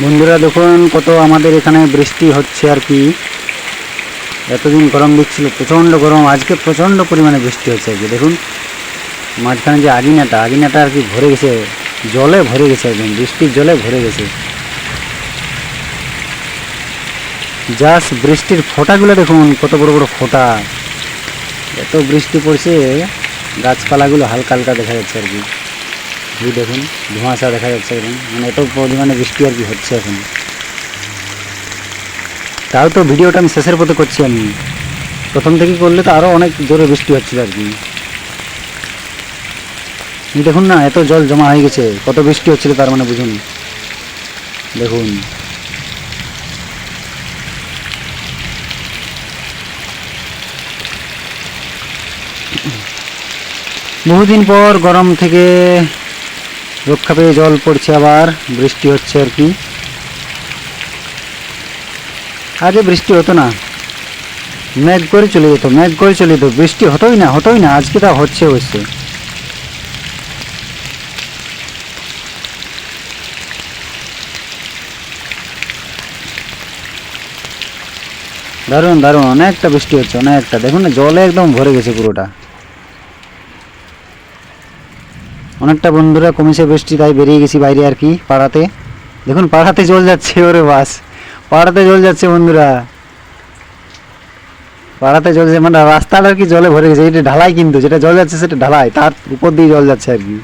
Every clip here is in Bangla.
বন্ধুরা দেখুন কত আমাদের এখানে বৃষ্টি হচ্ছে আর কি। এতদিন গরম দিচ্ছিল, প্রচণ্ড গরম, আজকে প্রচণ্ড পরিমাণে বৃষ্টি হচ্ছে আর কি। দেখুন, মাঝখানে যে আগিনাটা আগিনাটা আর কি ভরে গেছে, জলে ভরে গেছে একদম, বৃষ্টির জলে ভরে গেছে। জাস্ট বৃষ্টির ফোঁটাগুলো দেখুন, কত বড় বড় ফোঁটা। এত বৃষ্টি পড়ছে, গাছপালাগুলো হালকা হালকা দেখা যাচ্ছে আর কি। এই দেখুন, ধোঁয়াশা দেখা যাচ্ছে একদম মানে এত পরিমাণে বৃষ্টি আর কি হচ্ছে এখন। তাও তো ভিডিওটা আমি শেষের পথে করছি আমি। প্রথম থেকে করলে তো আরও অনেক জোরে বৃষ্টি হচ্ছিল আর কি। দেখুন না, এত জল জমা হয়ে গেছে। কত বৃষ্টি হচ্ছিল তার মানে বুঝুন। দেখুন। বহুদিন পর গরম থেকে রক্ষা পেয়ে জল পড়ছে আবার, বৃষ্টি হচ্ছে আর কি। আগে বৃষ্টি হতো না। মেঘ করে চলে যেত, মেঘ করে চলে যেত। বৃষ্টি হতোই না হতোই না, আজকে তা হচ্ছে হচ্ছে দারুণ দারুণ, অনেকটা বৃষ্টি হচ্ছে, অনেকটা। দেখুন না, জলে একদম ভরে গেছে পুরোটা। অনেকটা বন্ধুরা কমেছে বৃষ্টি, তাই বেরিয়ে গেছি বাইরে আর কি, পাড়াতে। দেখুন, পাড়াতে জল যাচ্ছে, ওরে বাস। পাড়াতে জল যাচ্ছে, বন্ধুরা। পাড়াতে জল যাচ্ছে মানে রাস্তাটা আর কি জলে ভরে গেছে, এটা ঢালাই কিন্তু, যেটা জল যাচ্ছে সেটা ঢালাই, তার উপর দিয়ে জল যাচ্ছে আর কি।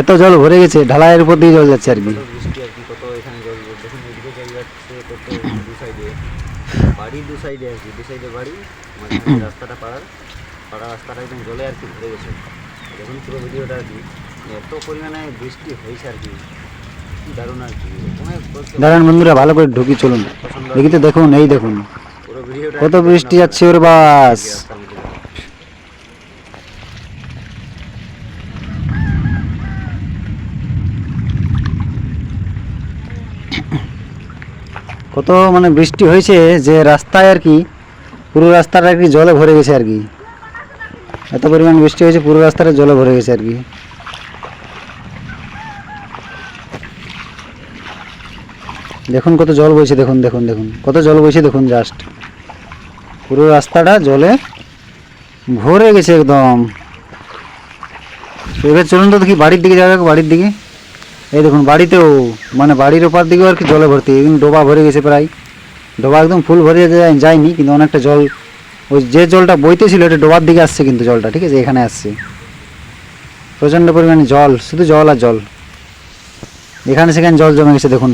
এত জল ভরে গেছে, ঢালাইয়ের উপর দিয়ে জল যাচ্ছে আর কি। রাস্তাটা পাড়ার, পাড়া রাস্তাটা একদম জলে আর কি ভরে গেছে। দেখুন পুরো ভিডিওটা আর কি এত পরিমাণে বৃষ্টি হয়েছে আর কি। দারুণ আর কি। দাঁড়ান বন্ধুরা ভালো করে ঢুকি চলুন। পছন্দ দেখি তো দেখুন এই দেখুন। কত বৃষ্টি যাচ্ছে ওর বাস। কত মানে বৃষ্টি হয়েছে যে রাস্তায় আর কি পুরো রাস্তাটা আর কি জলে ভরে গেছে আর কি। এত পরিমাণ বৃষ্টি হয়েছে, পুরো রাস্তাটা জলে ভরে গেছে আর কি। দেখুন কত জল বইছে, দেখুন দেখুন দেখুন, কত জল বইছে, দেখুন জাস্ট পুরো রাস্তাটা জলে ভরে গেছে একদম। এবার চলুন তো দেখি বাড়ির দিকে যাওয়া বাড়ির দিকে। এই দেখুন, বাড়িতেও মানে বাড়ির ওপার দিকেও আর কি জলে ভর্তি, একদম ডোবা ভরে গেছে প্রায়। ডোবা একদম ফুল ভরে যায়- যায়নি, কিন্তু অনেকটা জল ওই যে জলটা বইতেছিল এটা ডোবার দিকে আসছে কিন্তু জলটা, ঠিক আছে? এখানে আসছে। প্রচণ্ড পরিমাণে জল, শুধু জল আর জল। এখানে সেখানে জল জমে গেছে, দেখুন।